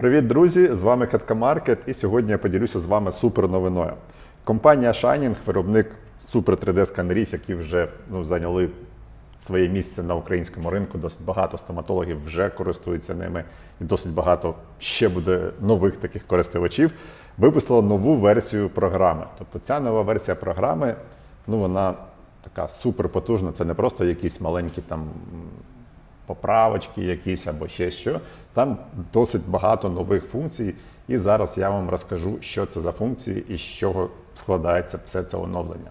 Привіт, друзі! З вами Каткамаркет, і сьогодні я поділюся з вами супер новиною. Компанія Shining, виробник супер 3D-сканерів, які вже ну, зайняли своє місце на українському ринку. Досить багато стоматологів вже користуються ними, і досить багато ще буде нових таких користувачів. Випустила нову версію програми. Тобто ця нова версія програми, ну вона така супер потужна. Це не просто якісь маленькі там поправочки якісь або ще що. Там досить багато нових функцій. І зараз я вам розкажу, що це за функції і з чого складається все це оновлення.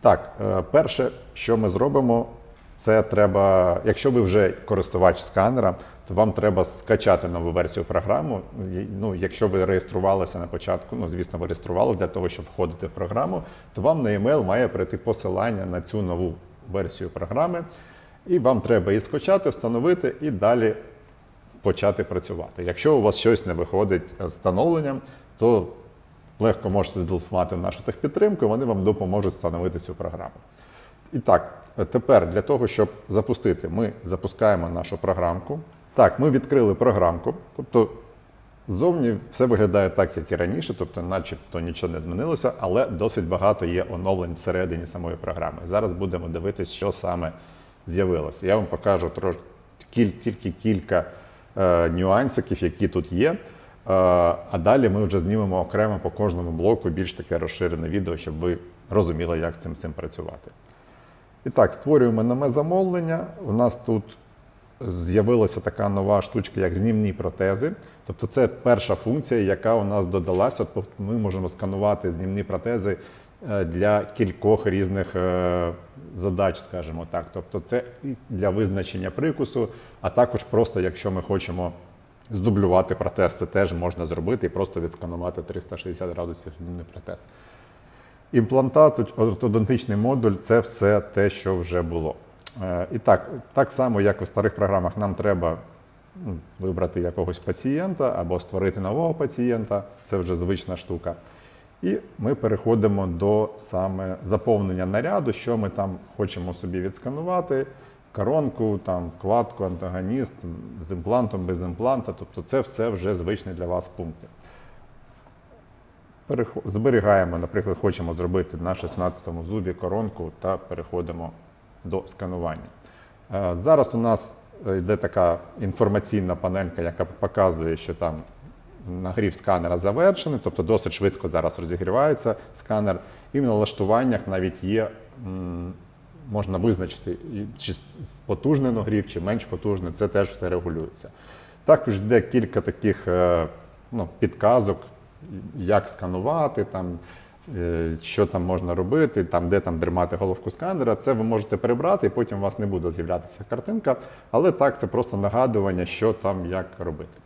Так, е, перше, що ми зробимо, це треба, якщо ви вже користувач сканера, то вам треба скачати нову версію програму. І, Ну, якщо ви реєструвалися на початку, ну звісно, ви реєструвалися для того, щоб входити в програму, то вам на e-mail має прийти посилання на цю нову версію програми. І вам треба її скачати, встановити і далі почати працювати. Якщо у вас щось не виходить з встановленням, то легко можете зателефонувати в нашу техпідтримку, і вони вам допоможуть встановити цю програму. І так, тепер для того, щоб запустити, ми запускаємо нашу програмку. Так, ми відкрили програмку, тобто ззовні все виглядає так, як і раніше, тобто, начебто нічого не змінилося, але досить багато є оновлень всередині самої програми. Зараз будемо дивитися, що саме з'явилося. Я вам покажу трош, кіль, тільки кілька е, нюансиків, які тут є. Е, а далі ми вже знімемо окремо по кожному блоку більш таке розширене відео, щоб ви розуміли, як з цим, з цим працювати. І так, створюємо нове замовлення. У нас тут з'явилася така нова штучка, як знімні протези. Тобто це перша функція, яка у нас додалася. Тобто ми можемо сканувати знімні протези для кількох різних е, задач, скажімо так. Тобто це для визначення прикусу, а також просто, якщо ми хочемо здублювати протез, це теж можна зробити і просто відсканувати 360 градусів знімний протез. Імплантат, ортодонтичний модуль це все те, що вже було. Е, І так, так само, як в старих програмах, нам треба ну, вибрати якогось пацієнта або створити нового пацієнта, це вже звична штука. І ми переходимо до саме заповнення наряду, що ми там хочемо собі відсканувати, коронку, там, вкладку, антагоніст з імплантом, без імпланта. Тобто це все вже звичні для вас пункти. Зберігаємо, наприклад, хочемо зробити на 16-му зубі коронку та переходимо до сканування. Е, Зараз у нас е, йде така інформаційна панелька, яка показує, що там нагрів сканера завершений, тобто досить швидко зараз розігрівається сканер. І в налаштуваннях навіть є, можна визначити, чи потужний нагрів, чи менш потужний, це теж все регулюється. Також йде кілька таких е, ну, підказок, як сканувати, там, е, що там можна робити, там, де там тримати головку сканера. Це ви можете прибрати, і потім у вас не буде з'являтися картинка. Але так, це просто нагадування, що там як робити.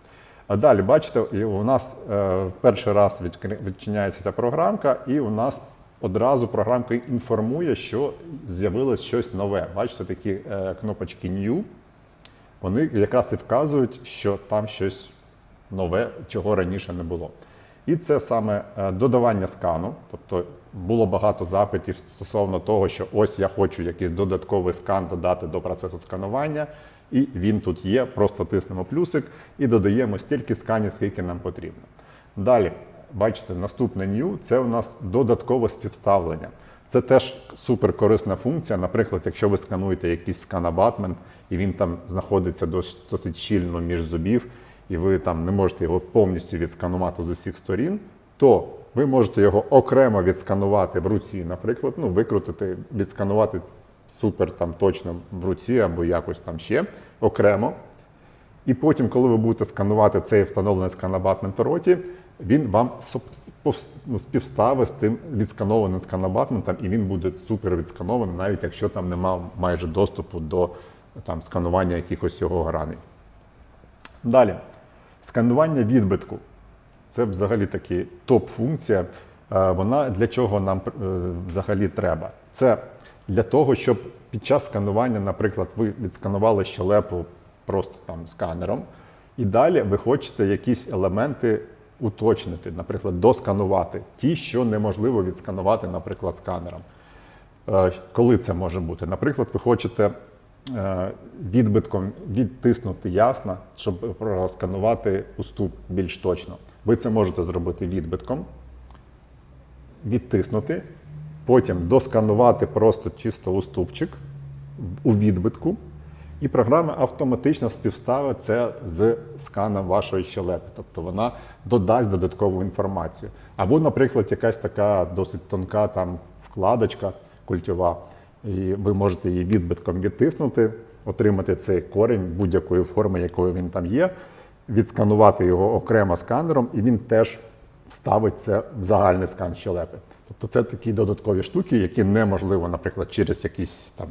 А далі, бачите, і у нас е, в перший раз відчиняється ця програмка, і у нас одразу програмка інформує, що з'явилось щось нове. Бачите, такі е, кнопочки New, вони якраз і вказують, що там щось нове, чого раніше не було. І це саме е, додавання скану. Тобто було багато запитів стосовно того, що ось я хочу якийсь додатковий скан додати до процесу сканування, і він тут є. Просто тиснемо плюсик і додаємо стільки сканів, скільки нам потрібно. Далі, бачите, наступне new – це у нас додаткове співставлення. Це теж супер корисна функція. Наприклад, якщо ви скануєте якийсь сканабатмент, і він там знаходиться досить щільно між зубів, і ви там не можете його повністю відсканувати з усіх сторін, то ви можете його окремо відсканувати в руці, наприклад, ну, викрутити, відсканувати супер там точно в руці або якось там ще окремо. І потім, коли ви будете сканувати цей встановлений сканабатмент в роті, він вам ну, співставить з тим відсканованим сканабатментом, і він буде супер відсканований, навіть якщо там немає майже доступу до там, сканування якихось його граней. Далі, сканування відбитку. Це взагалі таки топ-функція. Е, Вона для чого нам е, взагалі треба? Це для того, щоб під час сканування, наприклад, ви відсканували щелепу просто там сканером, і далі ви хочете якісь елементи уточнити, наприклад, досканувати ті, що неможливо відсканувати, наприклад, сканером. Е, Коли це може бути? Наприклад, ви хочете е, відбитком відтиснути ясно, щоб просканувати уступ більш точно. Ви це можете зробити відбитком, відтиснути, потім досканувати просто чисто уступчик у відбитку, і програма автоматично співставить це з сканом вашої щелепи. Тобто вона додасть додаткову інформацію. Або, наприклад, якась така досить тонка там вкладочка культова, і ви можете її відбитком відтиснути, отримати цей корінь будь-якої форми, якою він там є, відсканувати його окремо сканером, і він теж вставить це в загальний скан щелепи. Тобто це такі додаткові штуки, які неможливо, наприклад, через якісь там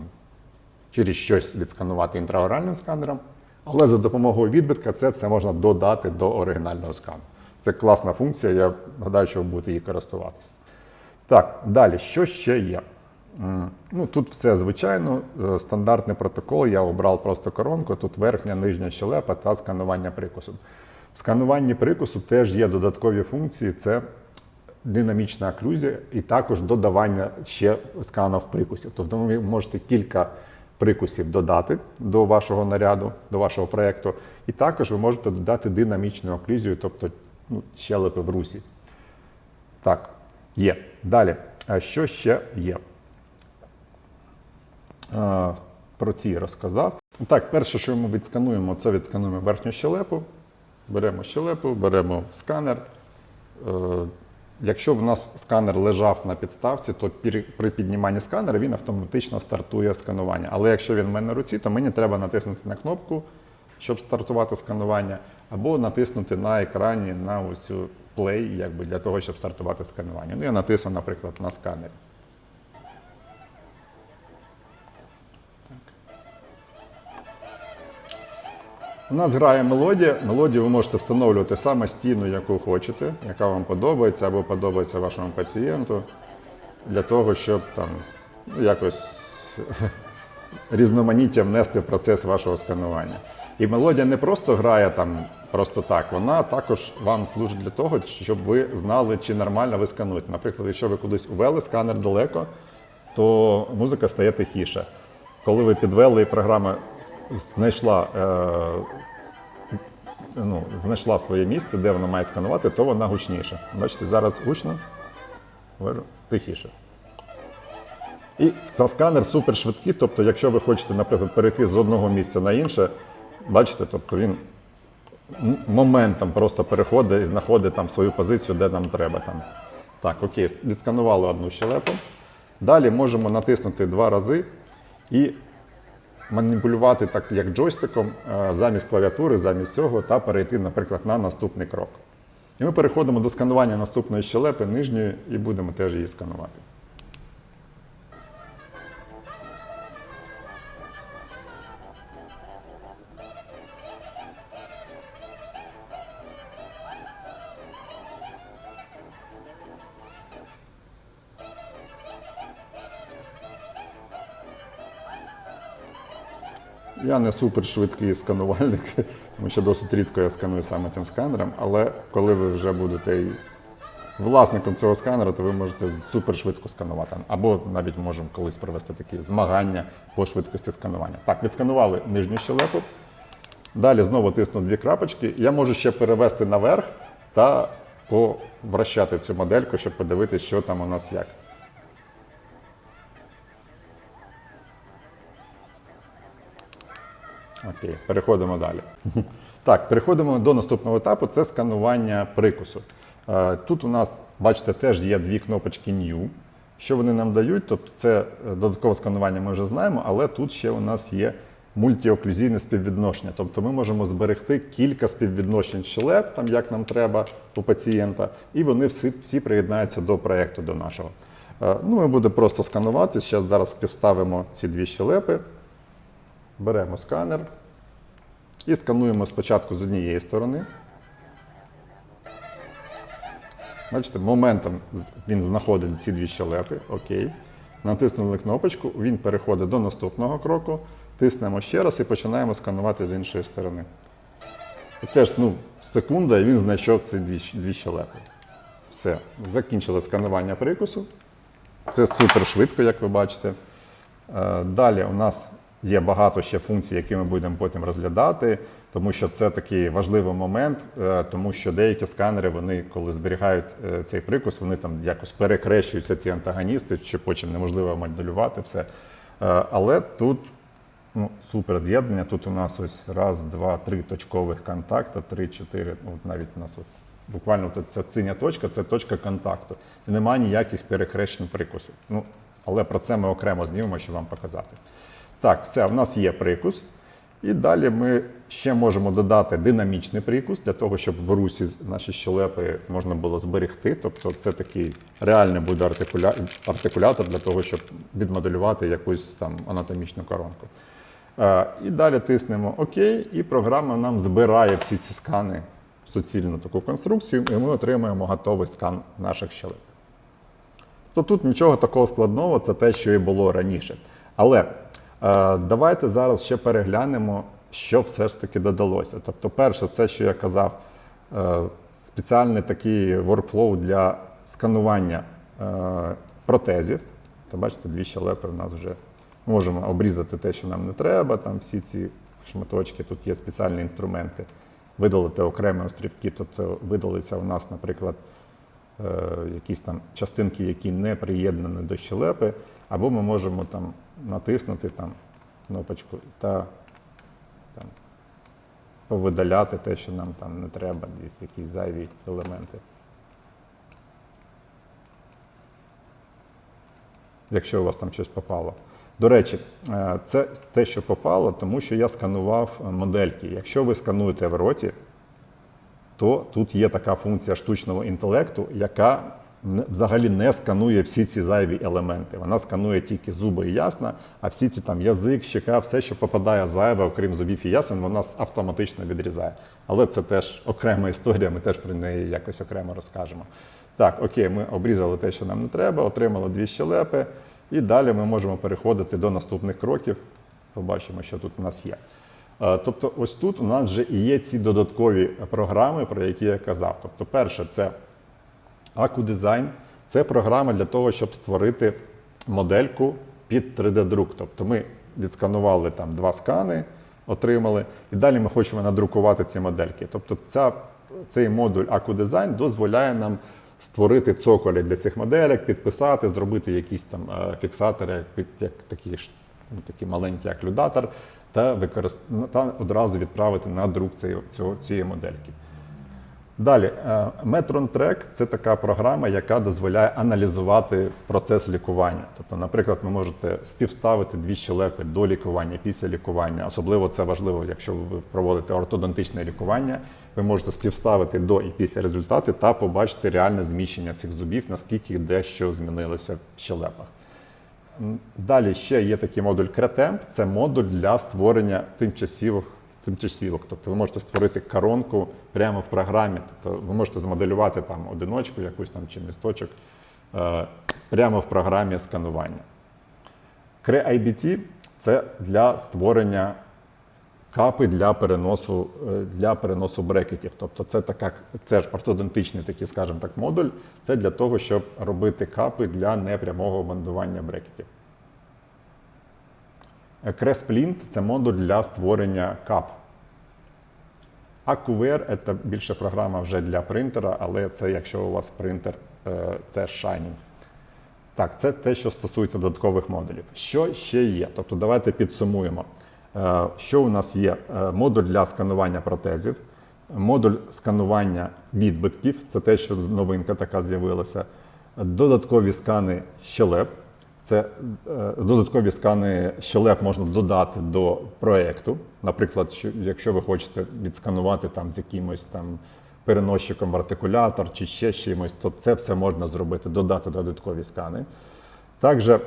через щось відсканувати інтраоральним сканером, але за допомогою відбитка це все можна додати до оригінального скану. Це класна функція, я гадаю, що ви будете її користуватися. Так, далі, що ще є? Ну, тут все звичайно, е, стандартний протокол. Я обрав просто коронку. Тут верхня, нижня щелепа та сканування прикусу. В скануванні прикусу теж є додаткові функції: це динамічна оклюзія і також додавання ще сканів прикусів. Тобто ви можете кілька прикусів додати до вашого наряду, до вашого проєкту, і також ви можете додати динамічну оклюзію, тобто ну, щелепи в русі. Так, є. Далі. А що ще є? Про ці розказав. Так, перше, що ми відскануємо, це відскануємо верхню щелепу. Беремо щелепу, беремо сканер. Е, Якщо в нас сканер лежав на підставці, то при підніманні сканера він автоматично стартує сканування. Але якщо він в мене на руці, то мені треба натиснути на кнопку, щоб стартувати сканування, або натиснути на екрані на ось цю play, якби для того, щоб стартувати сканування. Ну, я натисну, наприклад, на сканері. У нас грає мелодія. Мелодію ви можете встановлювати самостійно, яку хочете, яка вам подобається або подобається вашому пацієнту, для того, щоб там ну, якось різноманіття внести в процес вашого сканування. І мелодія не просто грає там просто так, вона також вам служить для того, щоб ви знали, чи нормально ви скануєте. Наприклад, якщо ви кудись увели сканер далеко, то музика стає тихіше. Коли ви підвели і програма знайшла, е, ну, знайшла своє місце, де вона має сканувати, то вона гучніша. Бачите, зараз гучно, тихіше. І сканер супер швидкий, тобто, якщо ви хочете, наприклад, перейти з одного місця на інше, бачите, тобто він моментом просто переходить і знаходить там свою позицію, де нам треба. Там. Так, окей, відсканували одну щелепу. Далі можемо натиснути два рази і маніпулювати так, як джойстиком, е, замість клавіатури, замість цього, та перейти, наприклад, на наступний крок. І ми переходимо до сканування наступної щелепи, нижньої, і будемо теж її сканувати. Я не супер швидкий сканувальник, тому що досить рідко я сканую саме цим сканером, але коли ви вже будете власником цього сканера, то ви можете супер швидко сканувати. Або навіть можемо колись провести такі змагання по швидкості сканування. Так, відсканували нижню щелепу. Далі знову тисну дві крапочки. Я можу ще перевести наверх та повращати цю модельку, щоб подивитися, що там у нас як. Окей, переходимо далі. Так, переходимо до наступного етапу це сканування прикусу. Е, Тут у нас, бачите, теж є дві кнопочки New. Що вони нам дають? Тобто це е, додаткове сканування ми вже знаємо, але тут ще у нас є мультіоклюзійне співвідношення. Тобто ми можемо зберегти кілька співвідношень щелеп, там як нам треба у пацієнта, і вони всі, всі приєднаються до проєкту до нашого. Е, Ну, Ми будемо просто сканувати. Зараз зараз співставимо ці дві щелепи. Беремо сканер і скануємо спочатку з однієї сторони. Бачите, моментом він знаходить ці дві щелепи. Окей. Натиснули кнопочку, він переходить до наступного кроку. Тиснемо ще раз і починаємо сканувати з іншої сторони. І теж ну, секунда, і він знайшов ці дві, дві щелепи. Все, закінчили сканування прикусу. Це супер швидко, як ви бачите. Е, Далі у нас є багато ще функцій, які ми будемо потім розглядати, тому що це такий важливий момент, е, тому що деякі сканери, вони коли зберігають е, цей прикус, вони там якось перекрещуються ці антагоністи, що потім неможливо моделювати все. Е, Але тут ну, супер з'єднання. Тут у нас ось раз, два, три точкових контакта, три, чотири. Ну, навіть у нас от, буквально ця синя точка це точка контакту. Немає ніяких перехрещень прикусу. Ну, але про це ми окремо знімемо, щоб вам показати. Так, все, в нас є прикус. І далі ми ще можемо додати динамічний прикус для того, щоб в русі наші щелепи можна було зберегти. Тобто це такий реальний буде артикуля... артикулятор для того, щоб відмоделювати якусь там анатомічну коронку. Е, І далі тиснемо ОК, і програма нам збирає всі ці скани в суцільну таку конструкцію, і ми отримуємо готовий скан наших щелеп. То тут нічого такого складного, це те, що і було раніше. Але давайте зараз ще переглянемо, що все ж таки додалося. Тобто, перше, це, що я казав, е, спеціальний такий workflow для сканування е, протезів. То бачите, дві щелепи в нас вже можемо обрізати те, що нам не треба. Там всі ці шматочки, тут є спеціальні інструменти. Видалити окремі острівки, тобто видалиться у нас, наприклад, е, якісь там частинки, які не приєднані до щелепи, або ми можемо там натиснути там кнопочку та там, повидаляти те, що нам там не треба, десь якісь зайві елементи. Якщо у вас там щось попало. До речі, е, це те, що попало, тому що я сканував модельки. Якщо ви скануєте в роті, то тут є така функція штучного інтелекту, яка взагалі не сканує всі ці зайві елементи. Вона сканує тільки зуби і ясна, а всі ці там язик, щека, все, що попадає зайве, окрім зубів і ясен, вона автоматично відрізає. Але це теж окрема історія, ми теж про неї якось окремо розкажемо. Так, окей, ми обрізали те, що нам не треба, отримали дві щелепи, і далі ми можемо переходити до наступних кроків. Побачимо, що тут у нас є. Е, Тобто, ось тут у нас вже і є ці додаткові програми, про які я казав. Тобто, перше, це AcuDesign – це програма для того, щоб створити модельку під 3D-друк. Тобто ми відсканували там два скани, отримали, і далі ми хочемо надрукувати ці модельки. Тобто ця, цей модуль AcuDesign дозволяє нам створити цоколі для цих моделек, підписати, зробити якісь там е, фіксатори, як, такі, ж, ну, такий маленький оклюдатор, та, використ... ну, та одразу відправити на друк цієї, цієї модельки. Далі, е, Metron Track – це така програма, яка дозволяє аналізувати процес лікування. Тобто, наприклад, ви можете співставити дві щелепи до лікування, після лікування. Особливо це важливо, якщо ви проводите ортодонтичне лікування. Ви можете співставити до і після результати та побачити реальне зміщення цих зубів, наскільки дещо змінилося в щелепах. Далі ще є такий модуль Cretemp. Це модуль для створення тимчасових тимчасівок. Тобто ви можете створити коронку прямо в програмі. Тобто ви можете змоделювати там одиночку, якусь там чи місточок е, прямо в програмі сканування. CreIBT – це для створення капи для переносу, е, для переносу брекетів. Тобто це така, це ж ортодонтичний такий, скажімо так, модуль. Це для того, щоб робити капи для непрямого бандування брекетів. Cresplint – це модуль для створення кап. AcuWare – це більше програма вже для принтера, але це якщо у вас принтер е, це Shining. Так, це те, що стосується додаткових модулів. Що ще є? Тобто давайте підсумуємо. Е, Що у нас є? Е, Модуль для сканування протезів, модуль сканування відбитків, це те, що новинка така з'явилася. Додаткові скани щелеп. Це е, додаткові скани щелеп можна додати до проєкту. Наприклад, якщо ви хочете відсканувати там з якимось там переносчиком артикулятор чи ще чимось, то це все можна зробити, додати додаткові скани. Також, е,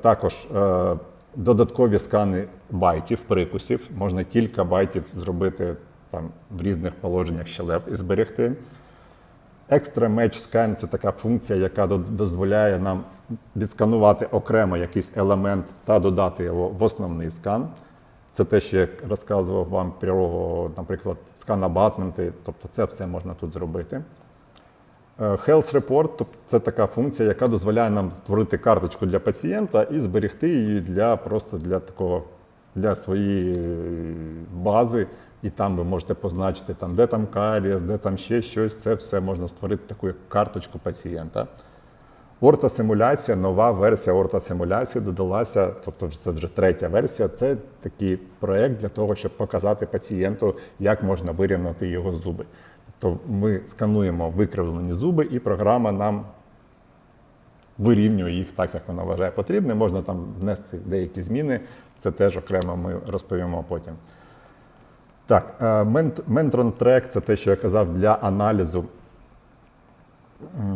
також е, додаткові скани байтів, прикусів. Можна кілька байтів зробити там, в різних положеннях щелеп і зберегти. Extra Match Scan – це така функція, яка дозволяє нам відсканувати окремо якийсь елемент та додати його в основний скан. Це те, що я розказував вам про, наприклад, скан абатменти, тобто це все можна тут зробити. Е, Health Report це така функція, яка дозволяє нам створити карточку для пацієнта і зберегти її для просто для такого для своєї бази, і там ви можете позначити, там, де там карієс, де там ще щось. Це все можна створити таку карточку пацієнта. Ортосимуляція, нова версія ортосимуляції додалася, тобто це вже третя версія. Це такий проєкт для того, щоб показати пацієнту, як можна вирівняти його зуби. Тобто ми скануємо викривлені зуби, і програма нам вирівнює їх так, як вона вважає потрібне. Можна там внести деякі зміни. Це теж окремо ми розповімо потім. Так, Ментрон трек це те, що я казав, для аналізу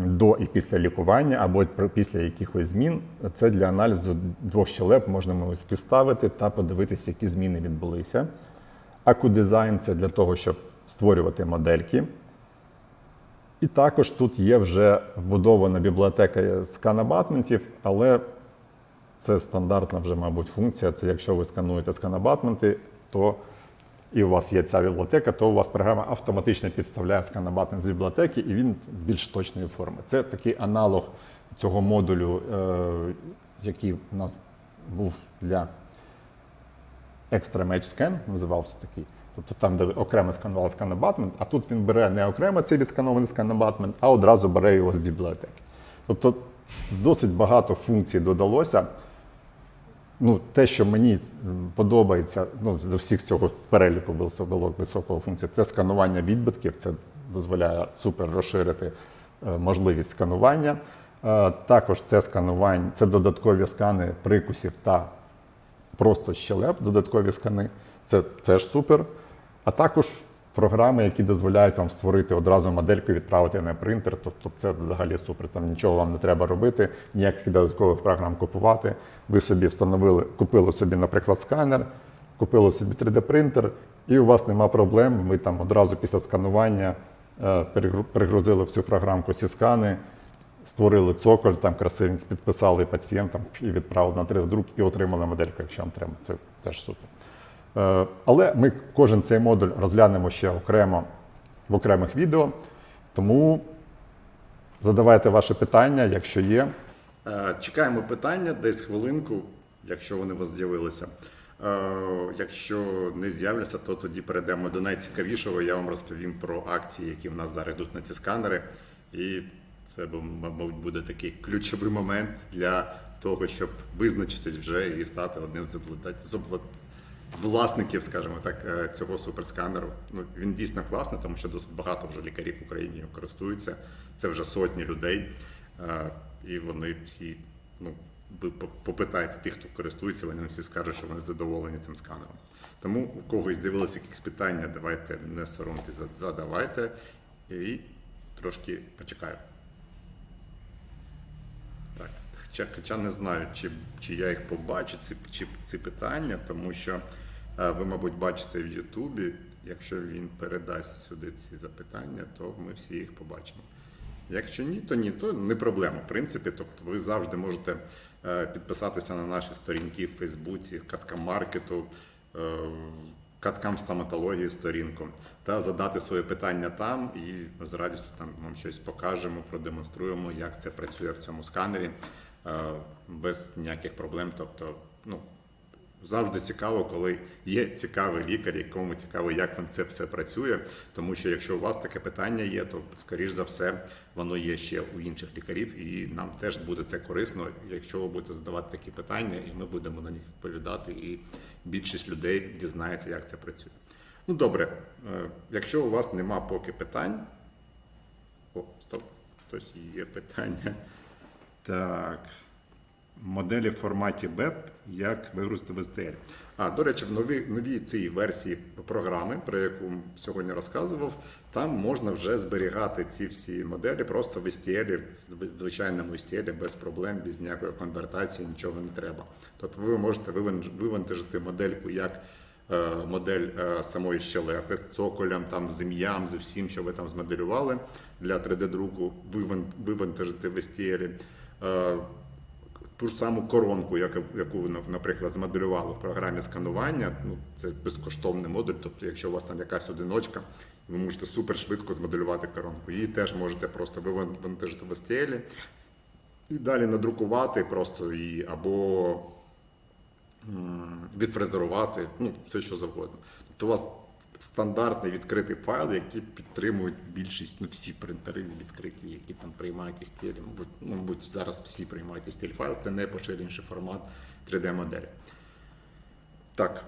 до і після лікування, або після якихось змін. Це для аналізу двох щелеп можна ми ось підставити та подивитися, які зміни відбулися. Акудизайн це для того, щоб створювати модельки. І також тут є вже вбудована бібліотека сканабатментів, але це стандартна вже, мабуть, функція. Це якщо ви скануєте сканабатменти, то і у вас є ця бібліотека, то у вас програма автоматично підставляє сканабатмент з бібліотеки, і він більш точної форми. Це такий аналог цього модулю, е, який у нас був для Extra Match Scan, називався такий. Тобто там, де окремо сканували сканабатмент, а тут він бере не окремо цей відсканований сканабатмент, а одразу бере його з бібліотеки. Тобто досить багато функцій додалося. Ну, те, що мені подобається ну, з усіх цього переліку високого, високого функції, це сканування відбитків. Це дозволяє супер розширити е, можливість сканування. Е, також це сканування, це додаткові скани прикусів та просто щелеп, додаткові скани. Це теж супер. А також програми, які дозволяють вам створити одразу модельку і відправити на принтер. Тобто це взагалі супер. Там нічого вам не треба робити, ніяких додаткових програм купувати. Ви собі встановили, купили собі, наприклад, сканер, купили собі 3D-принтер, і у вас нема проблем. Ви там одразу після сканування е, перегрузили в цю програмку ці скани. Створили цоколь, там красивенько підписали пацієнтам і відправили на 3D-друк і отримали модельку, якщо вам треба. Це теж супер. Е, Але ми кожен цей модуль розглянемо ще окремо в окремих відео. Тому задавайте ваші питання, якщо є. Е, Чекаємо питання десь хвилинку, якщо вони у вас з'явилися. Е, Якщо не з'являться, то тоді перейдемо до найцікавішого. Я вам розповім про акції, які в нас зараз йдуть на ці сканери. І це, мабуть, буде такий ключовий момент для того, щоб визначитись вже і стати одним з з власників, скажімо так, е, цього суперсканеру. Ну, він дійсно класний, тому що досить багато вже лікарів в Україні користуються. Це вже сотні людей. Е, І вони всі, ну, ви по- попитайте тих, хто користується, вони всі скажуть, що вони задоволені цим сканером. Тому у когось з'явилися якісь питання, давайте не соромтесь, зад- задавайте і трошки почекаю. Так, хоча, хоча не знаю, чи, чи я їх побачу, ці, чи, ці питання, тому що ви, мабуть, бачите в Ютубі, якщо він передасть сюди ці запитання, то ми всі їх побачимо. Якщо ні, то ні, то не проблема. В принципі, тобто ви завжди можете е, підписатися на наші сторінки в Фейсбуці, Катка Маркету, е, Каткам стоматології сторінку та задати своє питання там, і з радістю там вам щось покажемо, продемонструємо, як це працює в цьому сканері е, без ніяких проблем. Тобто, ну, Завжди цікаво, коли є цікавий лікар, якому цікаво, як він це все працює. Тому що якщо у вас таке питання є, то скоріш за все воно є ще у інших лікарів, і нам теж буде це корисно, якщо ви будете задавати такі питання, і ми будемо на них відповідати, і більшість людей дізнається, як це працює. Ну добре, е, якщо у вас нема поки питань, о, стоп, хтось є питання. Так. Моделі в форматі BEP, як вигрузити в STL. А, до речі, в новій, новій цій версії програми, про яку сьогодні розказував, там можна вже зберігати ці всі моделі просто в STL, в звичайному STL, без проблем, без ніякої конвертації, нічого не треба. Тобто ви можете виван- вивантажити модельку як е, модель е, самої щелепи з цоколем, там, з ім'ям, з усім, що ви там змоделювали для 3D-друку, виван- вивантажити в STL. Ту ж саму коронку, яку, ви, наприклад, змоделювали в програмі сканування. Ну, це безкоштовний модуль. Тобто, якщо у вас там якась одиночка, ви можете супер швидко змоделювати коронку. Її теж можете просто вивантажити в STL і далі надрукувати просто її або відфрезерувати, ну, все що завгодно. Тобто у вас стандартний відкритий файл, який підтримують більшість, ну всі принтери відкриті, які там приймають стилі. Мабуть, ну, мабуть, зараз всі приймають із стиль файл, це найпоширеніший формат 3D-моделі. Так.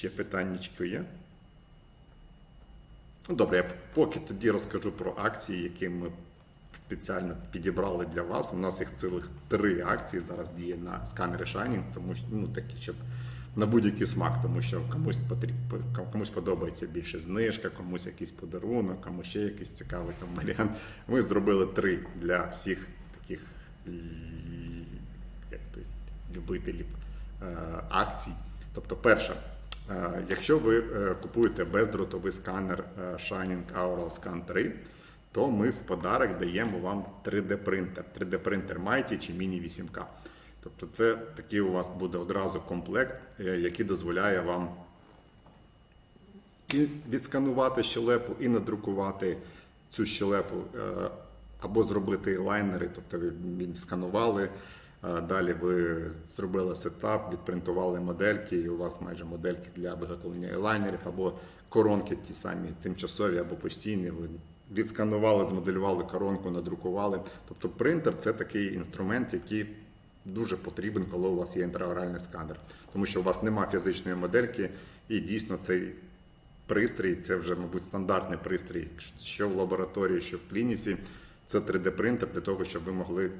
Ще питаннячко є. Ну, добре, я поки тоді розкажу про акції, які ми спеціально підібрали для вас. У нас їх цілих три акції зараз діє на сканері Shining, тому що ну такі, щоб на будь-який смак, тому що комусь потріб, комусь подобається більше знижка, комусь якийсь подарунок, комусь ще якийсь цікавий там варіант. Ми зробили три для всіх таких як би, любителів е, акцій. Тобто, перше, е, якщо ви е, купуєте бездротовий сканер Shining Aural Scan 3, то ми в подарок даємо вам 3D-принтер, 3D-принтер Mighty чи Mini 8K. Тобто, це такий у вас буде одразу комплект, е, який дозволяє вам і відсканувати щелепу, і надрукувати цю щелепу, е, або зробити лайнери, тобто ви відсканували, е, далі ви зробили сетап, відпринтували модельки, і у вас майже модельки для виготовлення лайнерів, або коронки ті самі тимчасові або постійні. Ви відсканували, змоделювали коронку, надрукували. Тобто принтер це такий інструмент, який дуже потрібен, коли у вас є інтраоральний сканер, тому що у вас нема фізичної модельки, і дійсно цей пристрій, це вже, мабуть, стандартний пристрій, що в лабораторії, що в клініці. Це 3D-принтер для того, щоб ви могли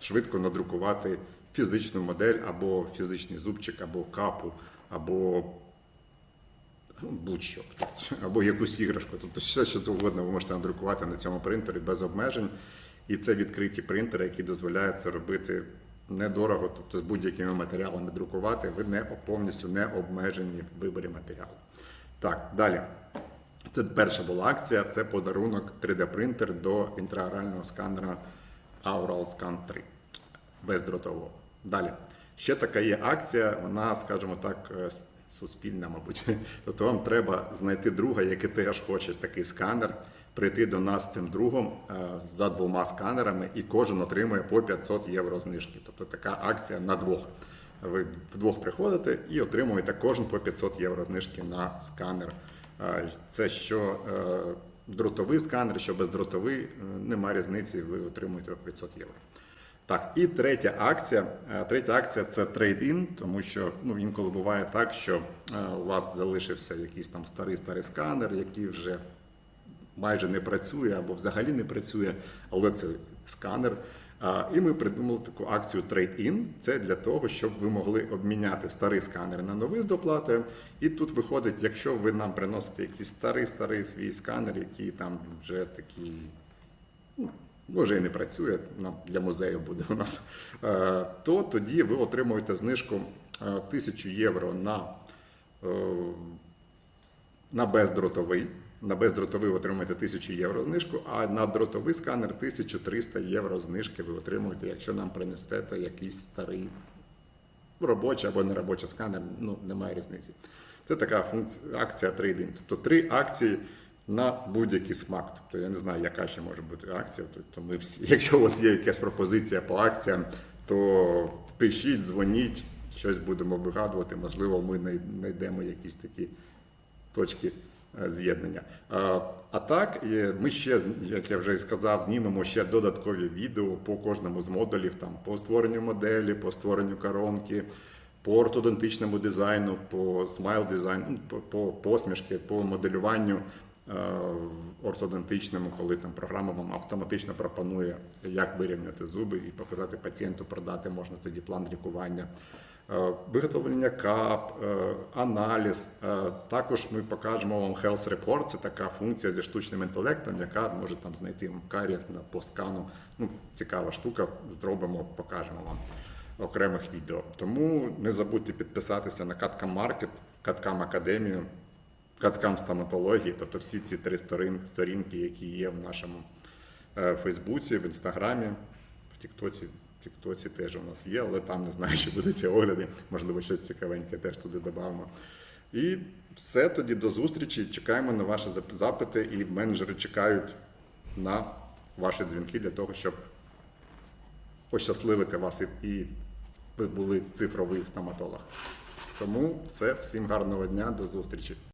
швидко надрукувати фізичну модель або фізичний зубчик, або капу, або ну, будь-що, тобто, або якусь іграшку. Тобто все, що завгодно ви можете надрукувати на цьому принтері без обмежень. І це відкриті принтери, які дозволяють це робити недорого, тобто з будь-якими матеріалами друкувати, ви не повністю не обмежені в виборі матеріалу. Так, далі. Це перша була акція, це подарунок 3D-принтер до інтраорального сканера Aural Scan 3 бездротового. Далі. Ще така є акція, вона, скажімо так, е, суспільна, мабуть. Тобто вам треба знайти друга, який теж хоче такий сканер, прийти до нас цим другом е, за двома сканерами, і кожен отримує по 500 євро знижки. Тобто така акція на двох. Ви вдвох приходите і отримуєте кожен по 500 євро знижки на сканер. Е, Це що е, дротовий сканер, що бездротовий, немає різниці, ви отримуєте по 500 євро. Так, і третя акція. Третя акція це трейд-ін, тому що ну, інколи буває так, що у вас залишився якийсь там старий старий сканер, який вже майже не працює або взагалі не працює, але це сканер. І ми придумали таку акцію Trade-in. Це для того, щоб ви могли обміняти старий сканер на новий з доплатою. І тут виходить, якщо ви нам приносите якийсь старий старий свій сканер, який там вже такий ну, може і не працює, для музею буде у нас, то тоді ви отримуєте знижку е, 1000 євро на, е, на бездротовий. На бездротовий ви отримуєте 1000 євро знижку, а на дротовий сканер 1300 євро знижки ви отримуєте, якщо нам принесете якийсь старий робочий або не робочий сканер, ну немає різниці. Це така функція, акція трейдинг. Тобто три акції на будь-який смак. Тобто я не знаю, яка ще може бути акція. Тобто ми всі, якщо у вас є якась пропозиція по акціям, то пишіть, дзвоніть, щось будемо вигадувати. Можливо, ми знайдемо якісь такі точки з'єднання. А, а так, е, ми ще, як я вже і сказав, знімемо ще додаткові відео по кожному з модулів, там, по створенню моделі, по створенню коронки, по ортодонтичному дизайну, по смайл дизайну, ну, по посмішки, по моделюванню е, ортодонтичному, коли там програма вам автоматично пропонує, як вирівняти зуби і показати пацієнту, продати можна тоді план лікування. Е, Виготовлення кап, е, аналіз. Е, Також ми покажемо вам Health Report. Це така функція зі штучним інтелектом, яка може там знайти карієс на по скану. Ну, цікава штука. Зробимо, покажемо вам окремих відео. Тому не забудьте підписатися на Каткам Market, Каткам Академію, Каткам стоматології, тобто всі ці три сторінки, які є в нашому Фейсбуці, в Інстаграмі, в Тіктоці. Тіктоці теж у нас є, але там не знаю, чи будуть ці огляди. Можливо, щось цікавеньке теж туди додамо. І все тоді до зустрічі. Чекаємо на ваші запити, і менеджери чекають на ваші дзвінки для того, щоб ощасливити вас і ви були цифровий стоматолог. Тому все, всім гарного дня, до зустрічі.